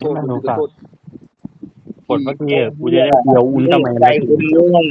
โทษไม่กูรู้ขอโทษ กดเมื่อกี้อะกูจะได้เดียวอุลตร้าแมนใจแล้วคุณร่วง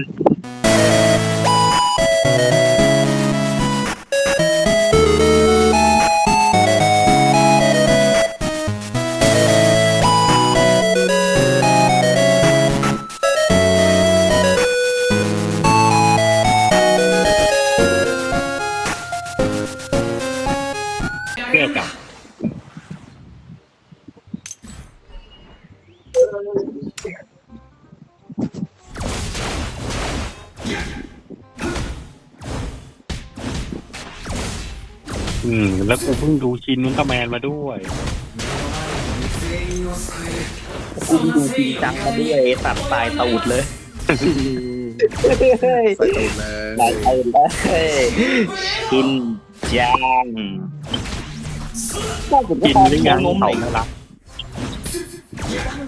อืม แล้วกูเพิ่งดูชินอุลตร้าแมนมาด้วยกูดูจริงจังมาด้วยตัดตายตูดเลยเฮ้ยใส่ตูดเลยตายตูดเลยกินจังกินหรือยังเขาไม่รัก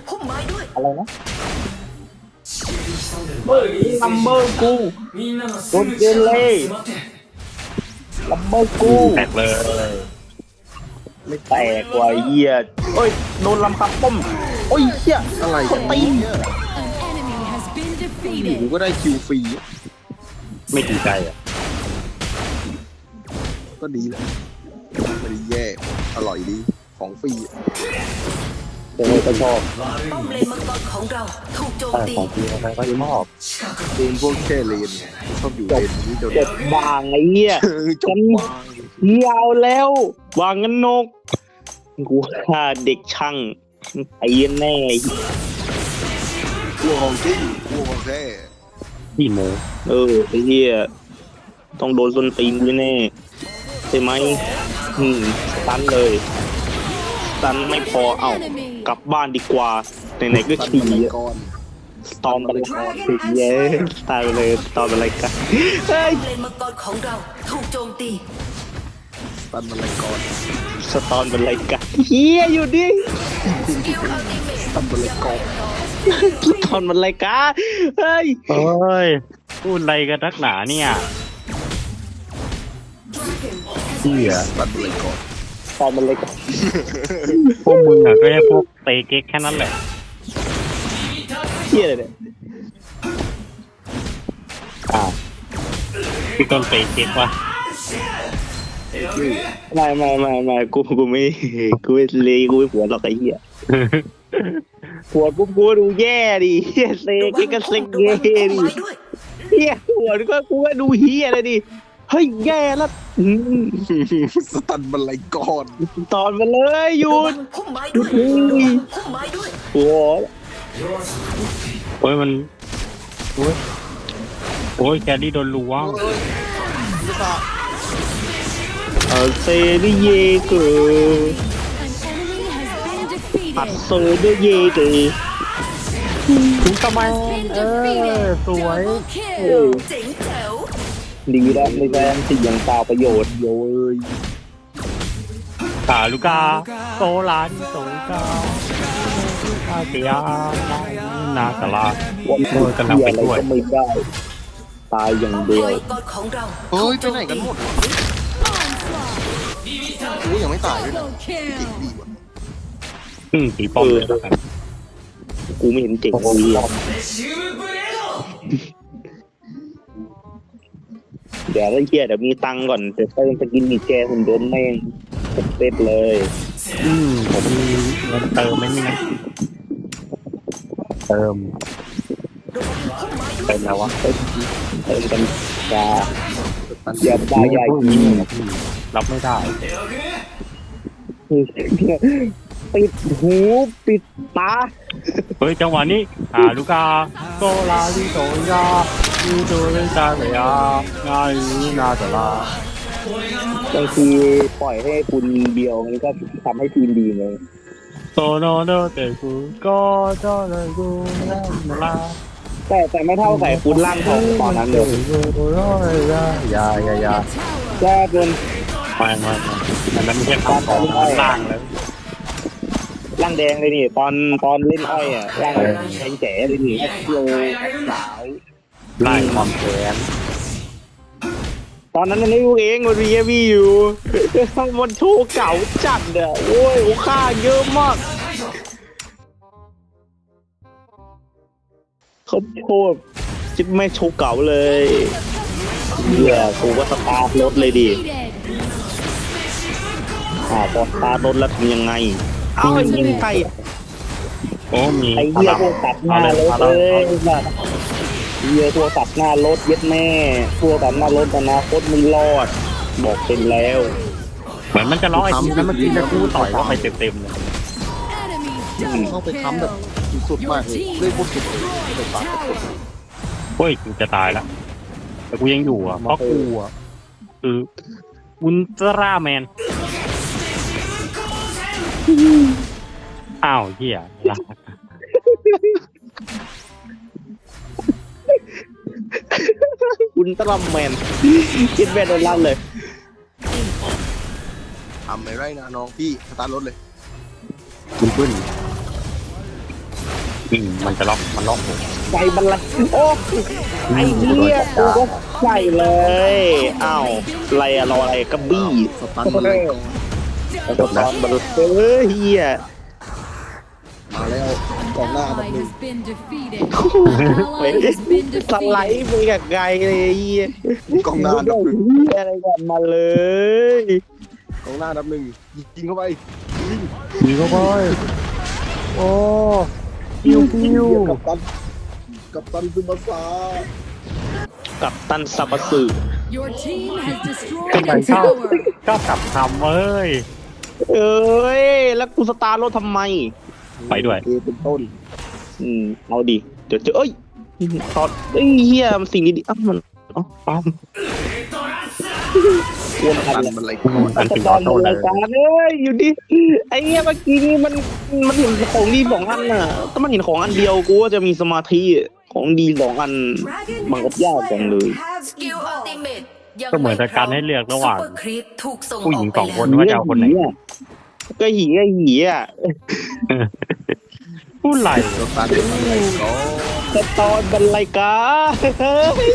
พุ่มไม้ด้วยอะไรนะลัมเบอร์กูโดนเกเร ลัมเบอร์กูแตกเลย ไม่แตกกว่าเหี้ยโอ้ยโดนลำคับป้มโอ้ยเหี้ยอะไรคกันนตีเนี่ย An enemy has been อยู่ defeated. ก็ได้คิวฟรีไม่ดีใจอะ ก็ดีแหละไม่ได้แย่อร่อยดีของฟรี เป็นไงก็ชอบป้อมเลนมังกรของเราถูกโจมแต่ตีของพี่อะไรก็จะมอบเองพวกแค่เลนไงชอบอยู่เลนนี้เดี๋ยวจบวางไอ้เหี้ย จบวางยาวแล้ววางกันนกกูฆ่าเด็กช่างไอ้แน่กลัวของจริงกลัวของแท้พี่โมเออไอ้เหี้ยต้องโดนส้นตีนกูแน่ใช่ไหมอืมตันเลยตันไม่พอเอ้า กลับบ้านดีกว่าไหนๆก็ตันขี่มังอะกรสตอมไปเลยเย้ตายไปเลยสตอมอะไรกันเฮ้ยเลนมังกรของเราถูกโจมตีตันมังกรสตอมเป็นอะไรกันเฮียอยู่ดิตันมังกรสตอมเป็นอะไรกันเฮ้ยเอ้ยพูดอะไรกันนักหนาเนี่ยเฮียตันมังกรส ตอมเป็นอะไรกันพวกมึงอะก็แค่พวกเตะเก๊กแค่นั้นแหละเฮียอะไรเนี่ยอ้าวพี่ต้นเตะเก๊กวะไม่ไม่ไม่ไม่กูกูไม่กูไม่เลยกูไม่หัวหรอกไอ้เหี้ยหัวกูกูดูแย่ดิเฮียเซกก็เซกระเย่วังพุ่มดิไม้ด้วยเฮียหัวก็กูก็ดูเฮียเลยดิ เฮ้ยแย่แล้วอืมสตันมังกรตอนมาเลยหยุระวัดงพุ่มไม้ด้วยระวังพุ่มไม้ด้วยหัวโอ้ยมันโอ้ยโอ้ยแกนี่โดนล้วงเออเซดิเยเกอ An enemy has been อัด defeated. เซดิเยเกอถึงทำไม Been เออ defeated. สวย Double kill. เจ๋งแจ๋ว ดีแล้วไม่แพ้สิ่งอย่างเปล่าประโยชน์โยเอ้ยกาลูกาโซลานโซกาอาเซียนาคาลาวันโอ้ยกำลังเฮียไปอะไรด้วยก็ไม่ได้ ตายอย่างป้อมเดียวเลนมังกรของเราเฮ้ถูยกไปโจมไหนกันตีหมด Onslaught. กูยังไม่ตายด้วยนะ Double เจ๋ง kill. ดีว่ะอืมตีป้อมเลยแล้วกันกูไม่เห็นเจ๋งเลย เดี๋ยวไอ้เฮียเดี๋ยวมีตังค์ก่อนแต่ถ้ายังจะกินมีแกหุ่นยนต์แม่งเต็ดเลย อืมผมมีเงินเติมไหมนี่นะเติมระวังพุ่มไม้ด้วยเติมแล้ววะเติมกันยาสตันอย่าบ้าใหญ่อืมรับไม่ได้ปิดหูปิดตา เฮ้ย จังหวะนี้อ่าลูกาโซลาลิโซยา ลิโซลิซาเลียงาลีนาตาลาบางทีปล่อยให้คุณเดียวมันก็ทำให้ทีมดีไงโซโนโนเตกุก็จอเลยกูนาลาแต่แต่ไม่เท่าใส่คุณล่างทองตอนนั้นเลยยายายายาแค่เป็นไม่ไม่ไม่อันนั้นไม่ใช่ข้าวของล่างแล้วร่างแดงเลยนี่ตอนตอนเล่นอ้อยอะร่างแดงแจ๋เลยนี่โลสาว ไล่ความแค้นตอนนั้นนี่พวกเองมันมีเอวีอยู่มันโชว์เก่าจัดอะโอ้ยโอ้ค่าเยอะมากเขาโทษจิตไม่โชว์เก่าเลยเหี้ยกูก็สตาร์ทรถเลยดิอ่าพอสตาร์ทแล้วทำยังไง เอ้ายิงไปโอ้มีไอ้เหี้ยกูตัดหน้ารถเลย เหี้ยตัวตัดหน้ารถเย็ดแม่ตัวตัดหน้ารถอนาคตมึงรอด บอกเป็นแล้ว เหมือนมันจะร้องไอ้ทีนั้นเมื่อกี้จะกู้ต่อยเข้าไปเต็มๆเลย Enemy เข้า double ไปค้ำแบบ kill. สุดๆมากเลยเล่นโคตรสุดเลยไปปาด Tower. เฮ้ยกูจะตายละแต่กูยังอยู่อะเพราะกูอะคืออุลตร้าแมนอ้าวเหี้ย ลากคุณตรัมแมนคิดแม่โดนลั่นเลยทำไม่ไรนะน้องพี่สตาร์ทรถเลยมันขึ้นอืมมันจะล็อกมันล็อกผมใจบันลังโอ้ไอ้เหี้ยกูก็ใส่เลยอ้าวอะไรอะรออะไรกระบี้สตาร์ทรถเลยก่อนตอนบันเออเหี้ยมาแล้ว กองหน้าอันดับ Ally หนึ่ง has been defeated. เฮ้ย Ally has been สไล defeated. ด์มึงกับไกลเลยไอ้เหี้ยกองหน้าอันดับหนึ่งเหี้ยอะไรกันมาเลยกองหน้าอันดับหนึ่งยิงเข้าไปยิงมีก็บ่อยโอ้ปิ้วปิ้วกับตันกับตันซึมาซากับตันสับปะสึ Your team has destroyed ทำไม a ชอบ tower. ชอบกลับคำเว้ยเอ้ย แล้วกูสตาร์ทรถทำไม ไปด้วยเอเป็นต้น อืมเอาดิเดี๋ยวเจอเอ้ยตอนเอ้ยเฮียมันสิ่งดีๆอ้าวมันเอ๋อปั๊มวนกัพันนเลยมันอะไรอันถึงตอออนโต้เลรายยการเอ้ยอยู่ดิไอ้เงี้ยเมื่อกี้นี่มันมันเห็นของดีสองอันน่ะถ้ามันเห็นของอันเดียวกูว่าจะมีสมาธิของดีสองอันมันก็ยากจังเลยสกิลอัลติเมตยังก็เหมือนแต่การให้เลือกระหว่างซุปเปอร์ครีปถูกส่งผู้หญิงกไปสองคนแล้วว่าจะเอาคนไหน ก็หีก็หีอะผู้ไหลสตาร์ทรถอะไรก็แต่ตอนบรรลัยกาเฮ้ย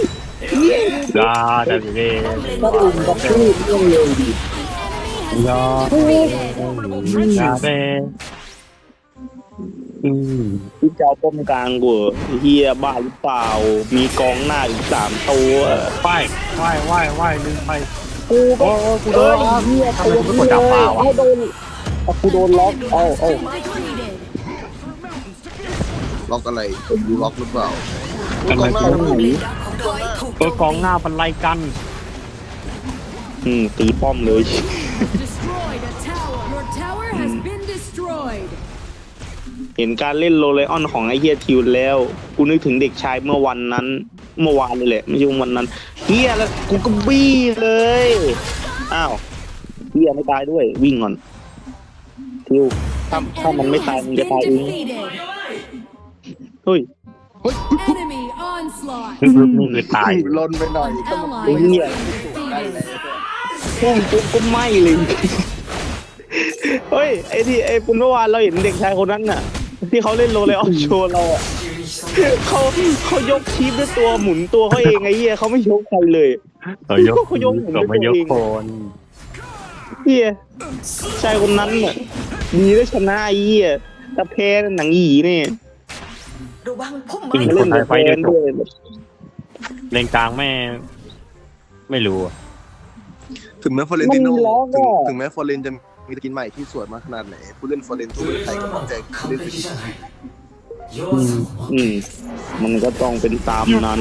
เหี้ยยาเดเวก็อุ่นกับพืชเรื่องเลยดิยา Defeated. ยาเดอืมพี่เจ้าป้อมกลางกูเหรอเฮียบ้าหรือเปล่า มีกองหน้าอีกสามตัวไหว้ไหว้ไหว้ไหว้ลืมไปกูโอ้ก็กูโดเอ้นยเฮียทำไมตัวกูไม่กดจับเปล่าวะเอาโดน เอากูโดนล็อกเอาเอา Defeated. ล็อกอะไรดูล็อกหรือเปล่าทำไมกองหน้ากูอันดับหนึ่งของเราถูกเออกองหน้าบรรลัยกัน อืมตีป้อมเลย Destroyed a tower. Your tower has been destroyed. เห็นการเล่นโรเลออนของไอเฮียทิวแล้ว กูนึกถึงเด็กชายเมื่อวันนั้น เมื่อวานเลยแหละ ไม่ใช่วันนั้นเฮียแล้วกูก็บี้เลย อ้าวเฮียไม่ตายด้วยวิ่งก่อน ทิวถ้า An ถ้ามัน enemy ไม่ตาย has มึงจะ been ตายเอง defeated. เฮ้ย Enemy onslaught. คือคือนี่คือตายลนไปหน่อย An ต้องมา ally has Đúng been vậy. ได้ defeated. แล้วพุ่งปุ๊บก็ไหม้เลยเฮ้ยไอ้ที่ไอ้ปุ่นเมื่อวานเราเห็นเด็กชายคนนั้นน่ะ ที่เขาเล่นโรเลออนโชว์เราอะเขาเขายกชีพด้วยตัวหมุนตัวเขาเองไอ้เหี้ยเขาไม่ยกใครเลยเออยกก็ไม่ยกคนเหี้ยชายคนนั้นน่ะดีได้ชนะไอ้เหี้ยแต่แพ้หนังหยีเนี่ยระวังพุ่มผู้หญิงไม้คนไทยไฟเดือดด้วยเลนกลางแม่ไม่รู้อะถึงแม้ฟอเรนติโนมันล็อกถึงอะถึงแม้ฟอเรนจะมีสกินใหม่ที่สวยมากขนาดไหน ผู้เล่นฟอเรนตัวไทยก็ต้องใจเล่นสกินอืมมันก็ต้องเป็นตามนั้น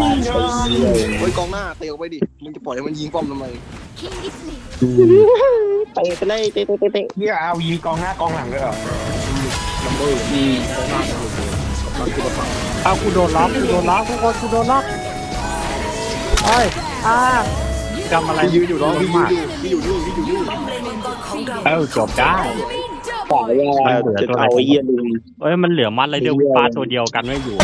ตามไปเรื่อยเฮ้ยกองหน้าเตะออกไปดิ มึงจะปล่อยให้มันยิงป้อมทำไม เตะไปเลยเตะเตะเตะเตะเฮียเอายิงกองหน้ากองหลังเลยเหรอลัมเบอร์อืมกองหน้าตลกเลยกำลังตัวเปล่าเอากูโดนล็อกกูโดนล็อกทุกคนกูโดนล็อกเอ้ยอ่าจำอะไรพี่ยืนอยู่น้องพี่ยืนมากอยู่พี่อยู่นี่พี่อยู่นี่ป้อมเลนมังกรของเราเออจบได้สายว่าจะเอาไอ้เหี้ยดึงเอ้ยมันเหลือมัดเลยเดียววิปาตัวเดียวกันไม่อยู่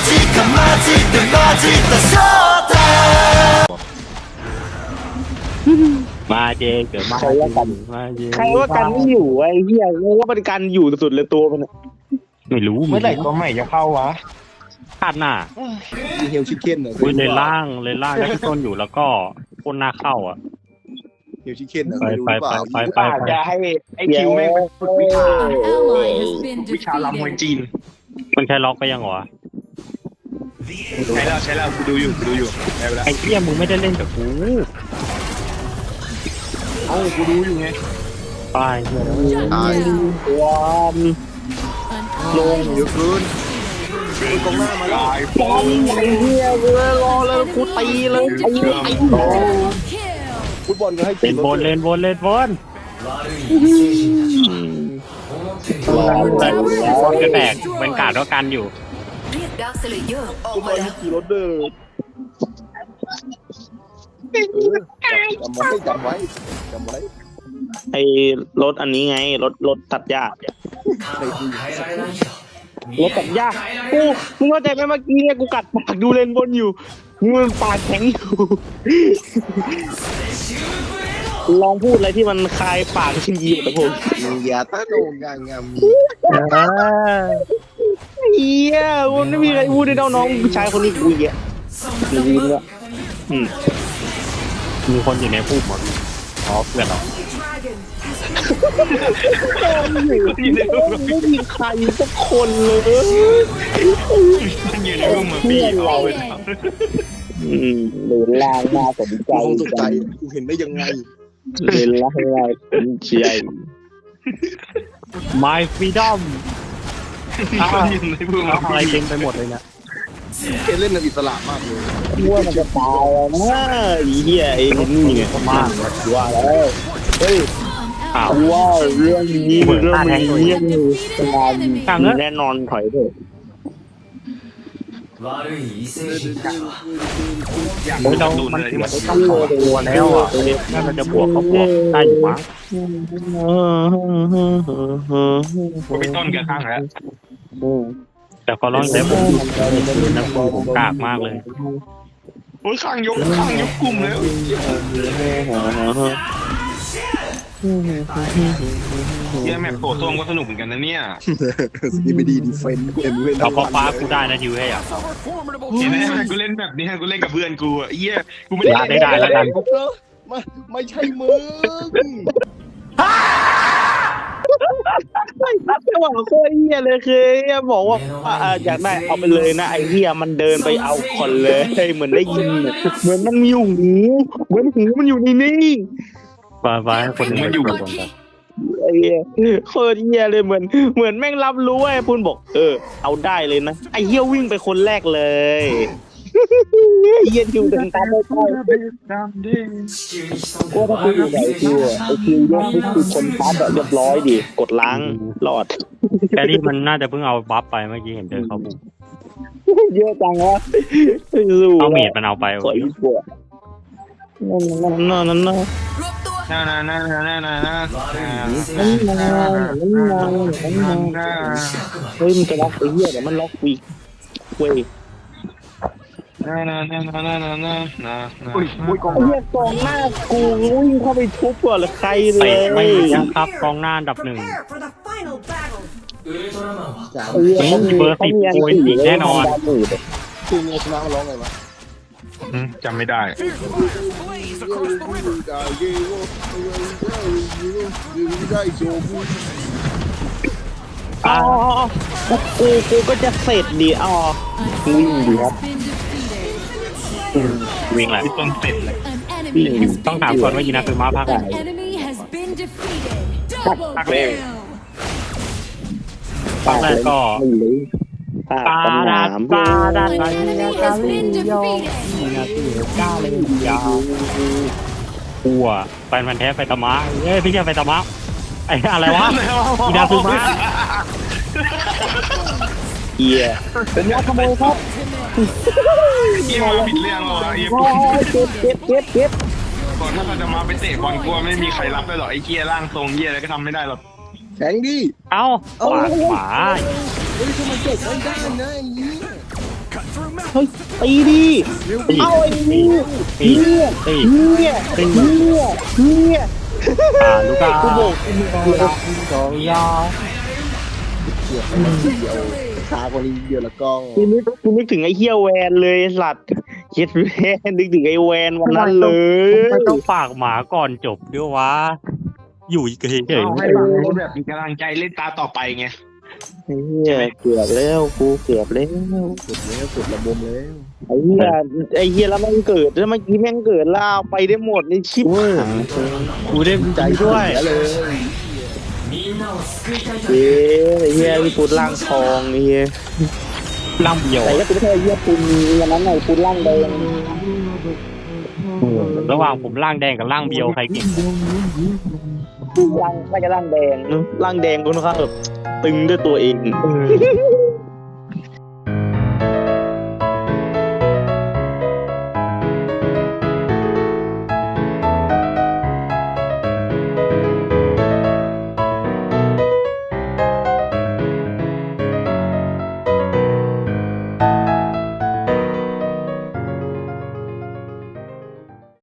มาเจเกิดมามาเจใครว่ากันไม่อยู่ไอ้เหี้ยกูว่ามันกันอยู่สุดๆเลยตัวมันอะไม่รู้เมื่อไหร่ตัวใหม่จะเข้าวะคาดหน้ามีเฮลชิคเก้นเหรออุ้ยเลนล่างเลนล่างแล้วที่ต้นอยู่แล้วก็คนหน้าเข้าอะ เฮลชิคเก้นเหรอไปเคยดูหรือเปล่าไปไป อาจจะให้ไอ้คิวแม่งเป็นฝึกวิชา An ally has been วิชาลำมวย defeated. จีนมันใช้ล็อกไปยังหรอใช้แล้วใช้แล้วกูดูอยู่กูดูอยู่ได้ไปแล้วไอ้เหี้ยมึงไม่ได้เล่นกับกูเอ้ากูดูอยู่ไงตายเหี้ยตายความ An ล ally งเยอะเกินโอ้ยกองหน้ามาแล้วตายป้อมไอ้เหี้ยเว้ยรอเลยกูตีเลยไอ้ไอ้ double kill. ฟุตบอลก็ให้เล่นบนเล่นบนเล่นบนบอลก็แตกเป็นการต้องกันอยู่เรียกดาร์คสเลเยอร์ออกฟุตบมาอลแล้วขี่รถเด้อ เออจำไว้จำไว้จำไว้ไอ้รถอันนี้ไง รถรถตัดหญ้าในทีรถตัดหญ้ากูมึงเข้าใจไหมเมื่อกี้เนี่ยกูกัดปากดูเลนบนอยู่มึงปากแข็งอยู่ลองพูดอะไรที่มันคลายปากชินยีกับผมอย่าตาโนงางามเฮียมันไม่มีใครพูดได้เท่าน้องผู้ชายคนนี้กูเหี้ยจริงๆแล้วอืม มีคนอยู่ในภูมิหมดอ๋อเพื่อนเราไม่มีใครสักคนเลยมันอยู่ในรูปเหมือนปีเอาไปแล้วอืมเดินล่างน่าสนใจกูคงตกใจกูเห็นได้ยังไงเดินล่างน่าสนใจ My freedom มันอยู่ในรูปเอาอะไรเต็มไปหมดเลยเนี่ย เอเล่นน่ะอิสระมากเลยว่ามันจะตายแล้วนะไอ้เหี้ยไอ้นี่ไงมากว่าแล้วเฮ้ย An อ้าว ally ว่าเรื่องนี้เรื่องนี้เรื่องนี้ defeated an enemy. ต่างเนอะแน่นอนถอยเถอะอยากโอ้ยเราดูมันเลยเสีที่ยมันไปตั้งสองตัวแล้วอะน่ามันจะบวกก็บวกได้อยู่มั้งกูไปต้นกันข้างแล้ว แต่ก็ร้องได้ผมนักบูผมกากมากเลยโอ้ยข้างยกข้างยกกลุ่มแล้วเยี่ยแมปโถส้วมก็สนุกเหมือนกันนะเนี่ยสกิปไปดีดีเฟนเอ็มเวนเราพอฟ้ากูได้นะทิวให้อะเห็นไหมกูเล่นแบบนี้กูเล่นกับเพื่อนกูอะเยี่ยกูไม่ได้ได้ได้แล้วกันไม่ไม่ใช่มึง จังหวะโคตรเฮียเลยคือเหี้ยบอกว่าอ่าอยากได้เอาไปเลยนะไอ้เฮียมันเดินไปเอาคนเลยเหมือนได้ยิน เหมือนมันมีอยู่หูเหมือนหูมันอยู่ในนี่ฟ้าฟ้าให้คนหนึงมันอยู่บนไปไอ้เหี้ยโคตรเฮียเลยเหมือน เหมือนแม่งรับรู้ไอ้พุนบอก เออ เอาได้เลยนะไอ้เฮียวิ่งไปคนแรกเลย ไอ้เฮียคิวเดินตาไม่ค่อยก็ถ้าคุณอยู่ไหนคิวไอ้คิวยกนี่คือคนปั๊บแบบเรียบร้อยดิ กดล้างหลอด แครี่มันน่าจะเพิ่งเอาบัฟไปเมื่อกี้เห็นเดินเข้าบุกเยอะจังวะสู้เอาเมดมันเอาไปสวยกว่านั่นนั่นนั่นนั่นรวบตัวน่าน่าน่าน่าน่าน่าเฮ้ยมันจะล็อกไอ้เหี้ยเดี๋ยวมันล็อกวีเว้ย น่าน่าน่าน่าน่าน่าน่าน่าอุ้ยอุ้ยกองไอ้เหี้ยกองหน้ากูวิ่งเข้าไปทุบก่อนเลยใครเลเตะยไม่ยังครับกองหน้าอันดับหนึ่งจ๋าไอ้เหี้ยเขามีเบอร์สิบเขามีโอ้ยหญิงแน่นอนคือเงชนะมาร้องไงวะจำไม่ได้อ๋อกูกูก็จะเสร็จดิอ๋อ An Win ally đi has hả? Been defeated. วิ่งแหละที่ต้นเสร็จเลย An enemy has ต้องถามก่อนว่ายีนาคือม้าภาคไหน An enemy has been defeated. Double Fuck kill. ตอนแรกก็ไม่รู้ปากปาสนาดามปาดา An ปา enemy has been defeated. ยีนาคือก้าเลยยาวกลัวแฟนมันธุ์แท้ไฟตามะเอ้ยพี่แค่ไฟตามะไอ้อะไรวะยีนาคือม้าเหี้ยเป็นยักษ์ขโมยครับ เยี่ยมาผิดเรื่องว่ะเยี่ยโอ้ยเก็บเก็บเก็บเก็บก่อนถ้าเราจะมาไปเตะบอลกลัวไม่มีใครรับได้หรอกไอ้เกี้ยร่างทรงเยี่ยอะไรก็ทำไม่ได้หรอกแข็งดิเอ้าปากหมาเฮ้ยทำไมเจ็บไม่ได้นะไอ้นี้เฮ้ยตีดิเอาไอ้เนี่ตีเหี้ยตีเหี้ยเหี้ยเหี้ยอ่าลูกากูบกกูบกสองยาวเกี่ยวเดียว ช้ากว่านี้เดียวละกล้องกูนึกกูนึกถึงไอ้เฮียแวนเลยไอ้สัตว์เฮ็ดแวนนึกถึงไอ้แวนวันนั้นเลย ไม่ต้องปากหมาก่อนจบด้วยวะ อยู่เฉยเอาให้ฟังรู้แบบมีกำลังใจเล่นตาต่อไปไง ไอ้เหี้ยเกือบแล้วกูเกือบแล้ว สุดแล้วสุดระบมแล้ว ไอ้เหี้ยไอ้เหี้ยแล้วมันเกิดแล้วเมื่อกี้แม่งเกิดล่าไปได้หมดในชิปหายกูได้ใจด้วยเสีเลย เย้ไอ้เหี้ยพี่ปุดล่างทองไอ้เหี้ยล่างเบียวแต่ก็เป็นแค่ไอ้เหี้ยปุนวันนั้นไงปุนล่างแดงระหว่างผมล่างแดงกับล่างเบียวใครเก่งล่างไม่จะล่างแดงเนอะล่างแดงค่อนข้างแบบตึงด้วยตัวเองเออ